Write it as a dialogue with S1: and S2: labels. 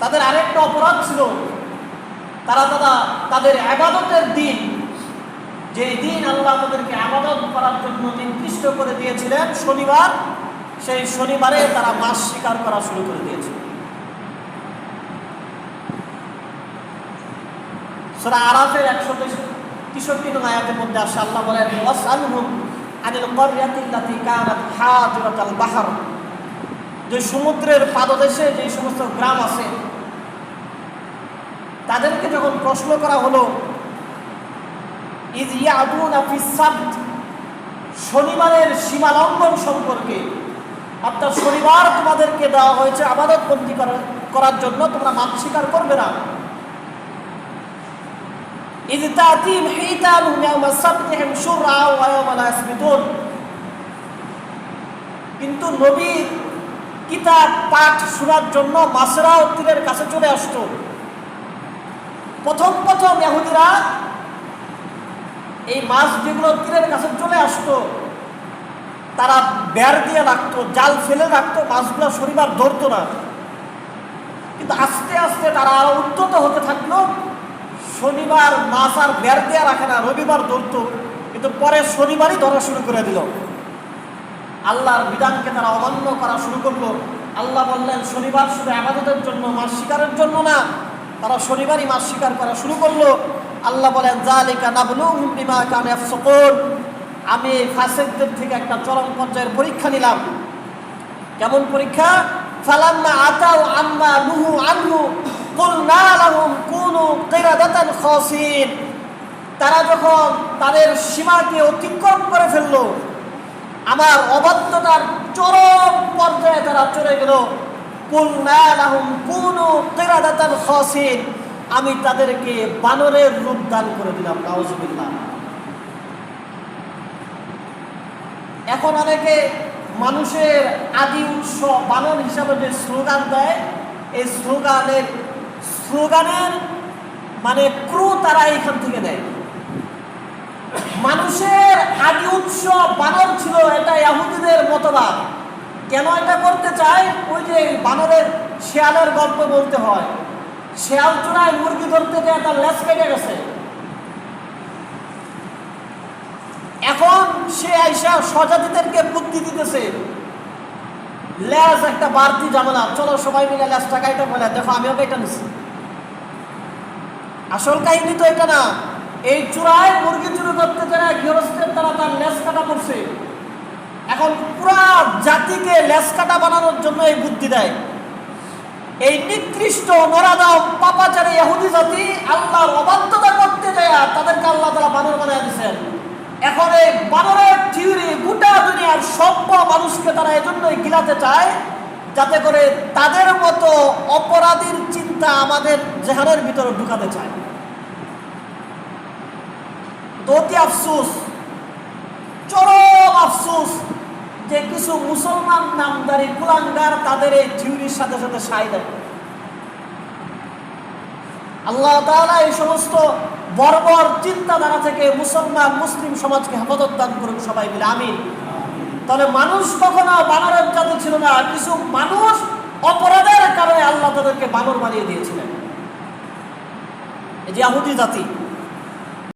S1: তাদের আরেকটা অপরাধ ছিল। তারা তারা তাদের আবাদতের দিন যে দিন আল্লাহ তাদেরকে আবাদত করার জন্য নির্দিষ্ট করে দিয়েছিলেন, শনিবার, সেই শনিবারে তারা মাছ শিকার করা শুরু করে দিয়েছে। সুরা আরাফের একশো তেষট্টি আয়াতের মধ্যে আসে, আল্লাহ বলেন আনিল করিয়াতিল্লাতি কানাত হাজিরাতাল বাহর। যে সমুদ্রের পাদদেশে যে সমস্ত গ্রাম আছে, তাদেরকে যখন প্রশ্ন করা হলো ইজ ইয়া নাফি সাব্দ শনিবারের সীমালঙ্ঘন সম্পর্কে, আপনার শনিবার তোমাদেরকে দেওয়া হয়েছে আবাদত বন্দি করার জন্য, তোমরা মাপ স্বীকার করবে না। ইজতাতিম হিতান ইয়াউমা সাবতিহিম শুরআ ওয়া কিন্তু নবী কিতাব পাঠ শোনার জন্য মাসেরাও তীরের কাছে চলে আসতো। প্রথম প্রথম ইহুদিরা এই মাছ যেগুলো তীরের কাছে চলে আসতো। তারা বেড় দিয়ে রাখতো, জাল ফেলে রাখতো, মাছগুলো শনিবার ধরতো না। কিন্তু আস্তে আস্তে তারা আরও উন্নত হতে থাকল। শনিবার মাছ আর বের দেওয়া রাখে না, রবিবার ধরতো। কিন্তু পরে শনিবারই ধরা শুরু করে দিল। আল্লাহর বিধানকে তারা অমান্য করা শুরু করল। আল্লাহ বললেন, শনিবার শুধু আবাদতের জন্য, মাছ শিকারের জন্য না, তারা শনিবারই মাছ শিকার করা শুরু করল। আল্লাহ বলেন জালিকা নাবলুম বিমা কান আমি ফাসিকদের থেকে একটা চরম পর্যায়ের পরীক্ষা নিলাম। কেমন পরীক্ষা? ফালাম্মা আতাও আম্মা নুহু আনহু, কুলনা লাহুম কুনু কিরাদাতান খাসিন। তারা যখন তাদের সীমাকে অতিক্রম করে ফেলল আমার অবাধ্যতার চরম পর্যায়ে তারা চলে গেল। আমি তাদেরকে বানরের রূপ দান করে দিলাম, নাউজুবিল্লাহ। এখন অনেকে মানুষের আদি উৎস বানর হিসাবে যে স্লোগান দেয়, এই স্লোগানের স্লোগানের মানে ক্রু তারা এখান থেকে দেয় মানুষের আদি উৎস বানর ছিল, এটা ইয়াহুদিদের মতবাদ। কেন এটা করতে চায়? ওই যে বানরের শেয়ালের গল্প বলতে হয়। শেয়াল চূড়ায় মুরগি ধরতে যায় তার লেজ কেটে গেছে। এখন সে আইসা স্বজাতিদেরকে বুদ্ধি দিতেছে। লেজ একটা বাড়তি জামানা চলো সবাই মিলে লেজটা কাইটা বলে দেখো, আমিও কাইটা নিছি। আসল কাহিনী তো এটা না। এই চূড়ায় মুরগি চুরি করতে যারা গৃহস্থের তারা তার লেজ কাটা করছে, এখন পুরা জাতিকে লেজ কাটা বানানোর জন্য এই বুদ্ধি দেয়। এই নিকৃষ্ট নরাদম পাপাচারী ইহুদি জাতি আল্লাহর অবাধ্যতা করতে যায় তাদেরকে আল্লাহ তারা বানর বানায় দিয়েছেন। এখন এই বানরের থিওরি গোটা দুনিয়ার সভ্য মানুষকে তারা এজন্যই গিলাতে চায়, যাতে করে তাদের মতো অপরাধীর চিন্তা আমাদের জেহানের ভিতরে ঢুকাতে চায়। তো অতি আফসুস, চরম আফসুস যে কিছু মুসলমান নামদারি কুলাঙ্গার তাদের এই থিওরির সাথে সাথে সাই দেয়। আল্লাহ তাআলা এই সমস্ত বর্বর চিন্তাধারা থেকে মুসলমান, মুসলিম সমাজকে হেফাজত দান করুন সবাই মিলে, আমিন। তাহলে মানুষ কখনো বানরের জাতি ছিল না, কিছু মানুষ অপরাধের কারণে আল্লাহ তাদেরকে বানর বানিয়ে দিয়েছিলেন। এই যে আহুদি জাতি